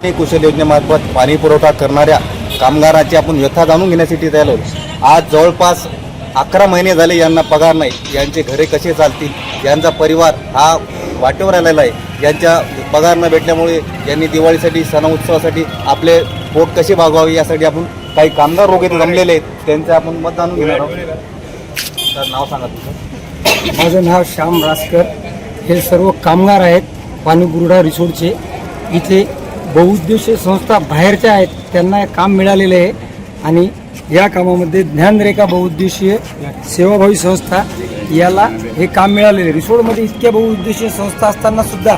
कुशल योजनेमार्फत पाणी पुरवठा करणाऱ्या कामगारांची आपण व्यथा जाणून घेण्यासाठी आलो आज जवळपास अकरा महिने झाले यांना पगार नाही. यांचे घरे कसे चालतील? यांचा परिवार हा वाटेवर आलेला आहे. यांच्या पगार न भेटल्यामुळे यांनी दिवाळीसाठी सण उत्सवासाठी आपले पोट कसे भागवावे यासाठी आपण काही कामगार रोग येथे जमलेले आहेत त्यांचं आपण मत जाणून घेणार आहोत. तर नाव सांगा तुमचं. माझं नाव श्याम रासकर. हे सर्व कामगार आहेत पाणीपुरवठा रिसोर्टचे इथे बहुउद्देशीय संस्था बाहेरच्या आहेत त्यांना काम मिळालेलं आहे. आणि या कामामध्ये ज्ञानरेखा बहुउद्देशीय सेवाभावी संस्था याला हे काम मिळालेले आहे. रिसोडमध्ये इतक्या बहुउद्देशीय संस्था असताना सुद्धा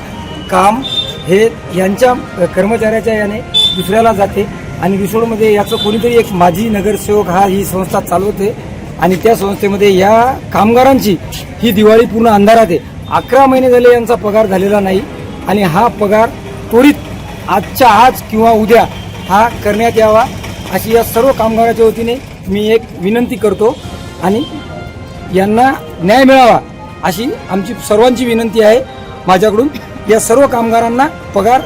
काम हे यांच्या कर्मचाऱ्याच्या याने दुसऱ्याला जाते. आणि रिसोडमध्ये याचं कोणीतरी एक माजी नगरसेवक हा ही संस्था चालवते. आणि त्या संस्थेमध्ये या कामगारांची ही दिवाळी पूर्ण अंधारात आहे. अकरा महिने झाले यांचा पगार झालेला नाही. आणि हा पगार त्वरित आजच्या आज किंवा उद्या हा करण्यात यावा अशी या सर्व कामगाराच्या वतीने मी एक विनंती करतो आणि यांना न्याय मिळावा अशी आमची सर्वांची विनंती आहे. माझ्याकडून या सर्व कामगारांना पगार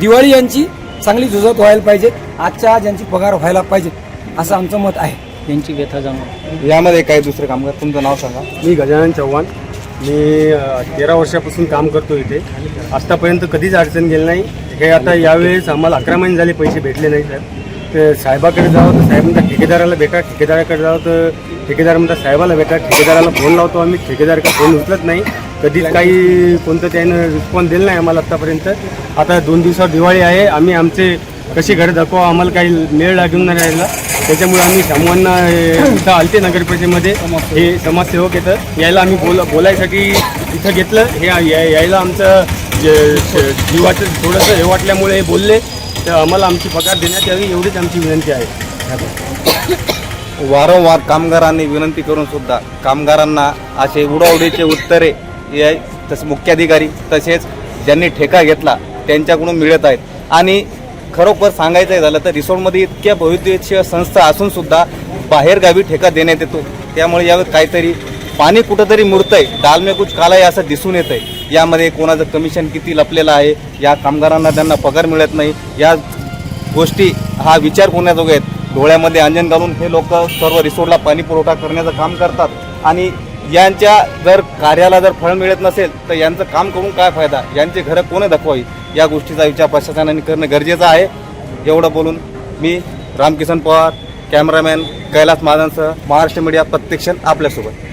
दिवाळी यांची चांगली जुजत व्हायला पाहिजे आजच्या आज यांची पगार व्हायला पाहिजे असं आमचं मत आहे. यांची व्यथा जाणून. यामध्ये काही दुसरे कामगार तुमचं नाव सांगा. मी गजानन चव्हाण. मी तेरा वर्षापासून काम करतो इथे. आत्तापर्यंत कधीच अडचण गेली नाही. हे आता यावेळेस आम्हाला अकरा महिने झाले पैसे भेटले नाही साहेब. तर साहेबाकडे जावं तर साहेब म्हणतात ठेकेदाराला भेटा ठेकेदाराकडे जावं तर ठेकेदार म्हणतात साहेबाला भेटा ठेकेदाराला फोन लावतो आम्ही ठेकेदार का फोन उचलत नाही. कधीच काही कोणतं त्यानं रिस्पॉन्स दिलं नाही आम्हाला आत्तापर्यंत आता दोन दिवसावर दिवाळी आहे आम्ही आमचे कशी घरं दाखवा आम्हाला काही मेळ लागून नाही राहिला त्याच्यामुळे आम्ही सामूहांना इथं आलते नगर परिषदेमध्ये हे समाजसेवक येतं यायला आम्ही बोला बोलायसाठी इथं घेतलं. हे या- यायला आमचं म्हणजे जे- जीवाचं थोडंसं हे वाटल्यामुळे हे बोलले. तर आम्हाला आमची पगार देण्यात यावी एवढीच आमची विनंती आहे. वारंवार कामगारांनी विनंती करून सुद्धा कामगारांना असे उडावडीचे उत्तरे या तसे मुख्याधिकारी तसेच ज्यांनी ठेका घेतला त्यांच्याकडून मिळत आहेत. आणि खरोखर सांगायचं झालं तर रिसोर्टमध्ये इतक्या बहुद्देशीय संस्था असूनसुद्धा बाहेरगावी ठेका देण्यात येतो. त्यामुळे यावर काहीतरी पाणी कुठंतरी मुरतंय आहे में कुछ काला आहे असं दिसून येतंय. यामध्ये कोणाचं कमिशन किती लपलेलं आहे या कामगारांना त्यांना पगार मिळत नाही. या गोष्टी हा विचार करण्याजोगे आहेत? डोळ्यामध्ये अंजन घालून हे लोक सर्व रिसोर्टला पाणी पुरवठा करण्याचं काम करतात. आणि यांच्या जर कार्याला जर फळ मिळत नसेल तर यांचं काम करून काय फायदा? यांची घरं कोणी दाखवावी? या गोष्टीचा विचार प्रशासनाने करणं गरजेचं आहे. एवढं बोलून मी रामकिसन पवार कॅमेरामॅन कैलास महाजनसह महाराष्ट्र मीडिया प्रत्यक्ष आपल्यासोबत.